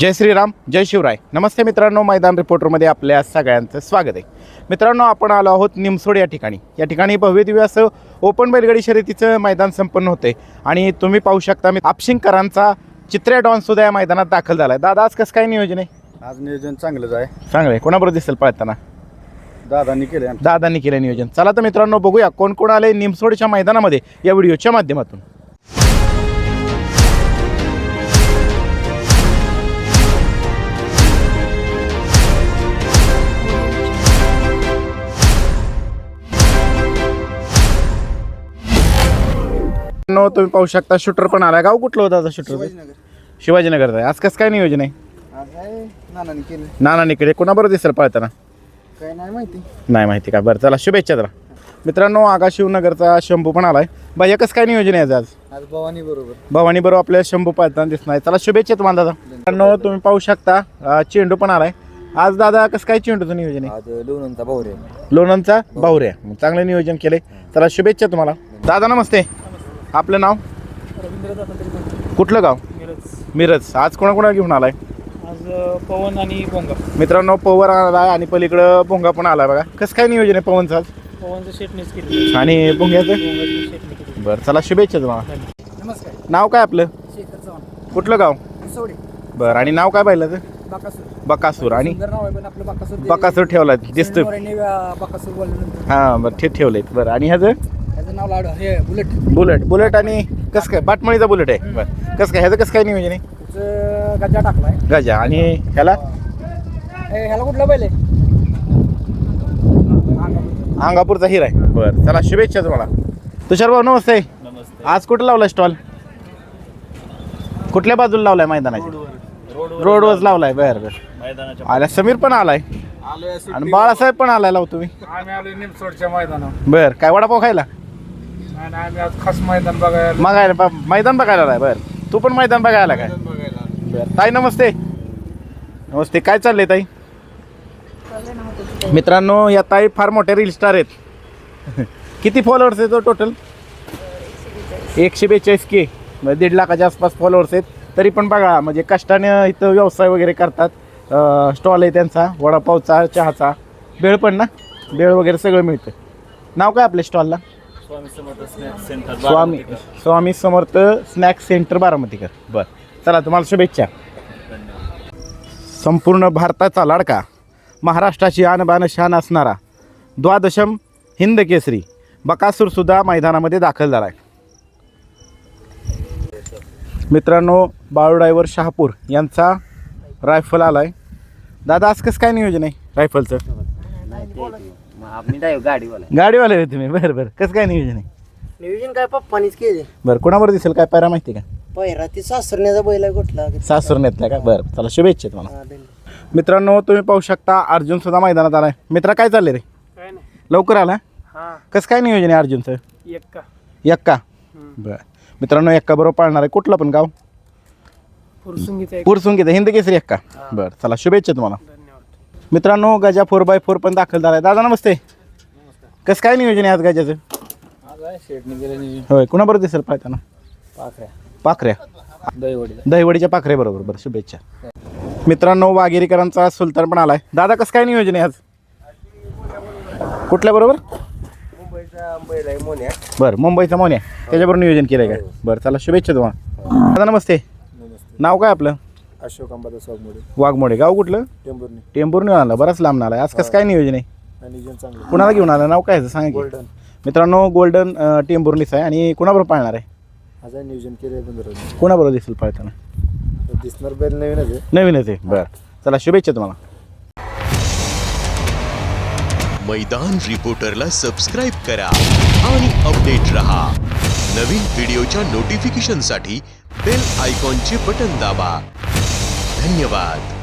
जय श्रीराम जय शिवराय. नमस्ते मित्रांनो मैदान रिपोर्टरमध्ये आपल्या सगळ्यांचं स्वागत आहे. मित्रांनो आपण आलो आहोत निमसोड या ठिकाणी. या ठिकाणी भव्य दिव्य असं ओपन बैलगाडी शर्यतीचं मैदान संपन्न होते आणि तुम्ही पाहू शकता मी आपशिंगकरांचा चित्र्या डॉन सुद्धा या मैदानात दाखल झाला आहे दादा आज कसं काय नियोजन आहे? आज नियोजन चांगलंच आहे. चांगलं आहे. कोणाबरोबर दिसेल पळताना? दादांनी केले दादांनी केलं नियोजन. चला तर मित्रांनो बघूया कोण कोण आले निमसोडच्या मैदानामध्ये या व्हिडिओच्या माध्यमातून. मित्रांनो, तुम्ही पाहू शकता शूटर पण आला गाव कुठलं होतं आता शूटर शिवाजीनगरचा आहे. आज कसं काय नियोजन आहे? नानांनी केलं नाना निकडे कोणाबरोबर दिसेल पळताना? काय नाही माहिती. नाही माहिती का? बरं चला शुभेच्छा जरा. मित्रांनो आगा शिवनगरचा शंभू पण आलाय. बाई कसं काय नियोजन आहे आज? आज भवानी बरोबर. भवानी बरोबर आपल्या शंभू पाळताना नाही चला शुभेच्छा तुम्हाला दादा. मित्रांनो तुम्ही पाहू शकता अं, चेंडू पण आलाय. आज दादा कसं काय चेंडूचं नियोजन आहे? आज लोणंदचा भाऊ लोणंदचा बाहुऱ्या मग चांगलं नियोजन केलंय. चला शुभेच्छा तुम्हाला. दादा नमस्ते. आपलं नाव? कुठलं गाव? मिरज. आज कोणाकोणा घेऊन आलाय? आज अ, पवन आणि भोंगा. मित्रांनो पवर आलाय आणि पलीकडं भोंगा पण आलाय बघा. कसं काय नियोजन आहे पवनचं आज? पवनचं शेटणीच केली. आणि भोंग्याचं? भोंगाची शेटणी केली. बरं चला शुभेच्छा तुम्हाला. नमस्कार. नाव काय आपलं? शेखर चव्हाण. कुठलं गाव? सोडे बरं आणि नाव काय पाहिलं बाकासूर. बकासूर. आणि? सुंदर नाव आहे पण आपलं बाकासूर ते- बकासूर ठेवला दिसतोय. नवऱ्याने, अं, बाकासूर बोलल्यानंतर. हां बरं ते ठेवलंय. बरं आणि ह्याचं? त्याचं नाव लाडू हे बुलेट. बुलेट बुलेट आणि कसं काय? बाटमळीचा बुलेट आहे. बरं कसं काय? ह्याचं कसं काय नियोजन आहे? त्याचं गजा टाकलाय. गजा. आणि ह्याला? ए, ह्याला कुठला बैल आहे? अंगापूरचा हिरा आहे. बरं चला शुभेच्छा तुम्हाला. तुषार भाऊ नमस्ते. नमस्ते. आज कुठं लावलाय स्टॉल? कुठल्या बाजूला लावलाय मैदानाची रोडवर. लावलाय. बरं बरं. मैदानाच्या आल्या समीर पण आलाय. आणि बाळासाहेब पण आलाय लाव तुम्ही. आम्ही आलो निमसोडच्या मैदानावर. बर काय वडापाव खायला? आम्ही आज खास मैदान बघायला बघायला बा- मैदान बघायला आलाय बर. तू पण मैदान बघायला काय? बघायला बर. ताई नमस्ते. नमस्ते. काय चाललंय ताई? मित्रांनो या ताई फार मोठ्या रील स्टार आहेत. किती फॉलोअर्स आहेत टोटल एकशे बेचाळीस के. म्हणजे दीड लाखाच्या आसपास फॉलोअर्स आहेत. तरी पण बघा म्हणजे कष्टाने इथं व्यवसाय वगैरे करतात. स्टॉल आहे त्यांचा वडापावचा चहाचा. बेळ पण ना? बेळ वगैरे सगळं मिळतं नाव काय आपल्या स्टॉलला Swami Samarth snacks centre Swami Swami Samarth snack centre बारामतीकर. बर. चला तुम्हाला शुभेच्छा. संपूर्ण भारताचा लाडका महाराष्ट्राची आणबान शान असणारा द्वादशम हिंद केसरी बकासूर सुद्धा मैदानामध्ये दाखल झाला आहे मित्रांनो बाळू ड्रायव्हर शहापूर यांचा रायफल आलाय. दादा आज कसं काय नियोजन आहे रायफलचं गाडीवाला गाडीवाले आहे तुम्ही. बरं बरं. कसं काय नियोजन आहे? नियोजन काय पप्पानीच केले बरं कोणाबरोबर दिसेल? काय पायरा माहिती का? पहिरा ती सासरण्याचा बैल आहे कुठला? सासूर का? बरं चला शुभेच्छा तुम्हाला. हा, धन्यवाद. मित्रांनो तुम्ही पाहू शकता अर्जुन सुद्धा मैदानात आलाय. मित्रा काय चाललंय रे? काय नाही. लवकर आला? हा. कसं काय नियोजन आहे अर्जुनचं? एक का एक्का बरं. मित्रांनो एक्का बरोबर पाळणार आहे. कुठलं पण गाव? फुरसुंगीचा एक. पुरसुंगीचं. हिंद केसरी एक्का? बरं चला शुभेच्छा तुम्हाला. मित्रांनो गजा फोर बाय फोर पण दाखल झालाय. दादा नमस्ते. कसं काय नियोजन आहे आज गजाचं? आहे होय कुणाबरोबर दिसेल पाहताना? पाखऱ्या. पाखऱ्या. दहीवडीच्या पाखरे बरोबर बरं शुभेच्छा. मित्रांनो वाघेरीकरांचा सुलतान पण आलाय. दादा कसं काय नियोजन आहे आज? कुठल्या बरोबर? आहे बरं मुंबईचा मोन्या. त्याच्याबरोबर नियोजन केलंय काय? बरं चला शुभेच्छा तुम्हाला. दादा नमस्ते. नाव काय आपलं? अशोक अंबादा सावमोडे वाघमोडे. गाव कुठलं? टेंभुर्णी. टेंभूरने आला बराच लांब आलाय आज कसं काय नियोजन आहे? नियोजन चांगलं कुणाला घेऊन आलं? नाव काय आहे सांगा की. गोल्डन. मित्रांनो गोल्डन अं, टेंभुर्णीच आहे. आणि कुणाबरोबर पाळणार आहे? आज आहे नियोजन केले कुणाबरोबर दिसेल पाळताना? दिसणार बैल नवीनच आहे. नवीनच आहे. बरं. चला शुभेच्छा तुम्हाला. मैदान रिपोर्टरला सबस्क्राईब करा आणि अपडेट रहा. नवीन व्हिडिओच्या नोटिफिकेशनसाठी बेल आयकॉनचे बटन दाबा. धन्यवाद.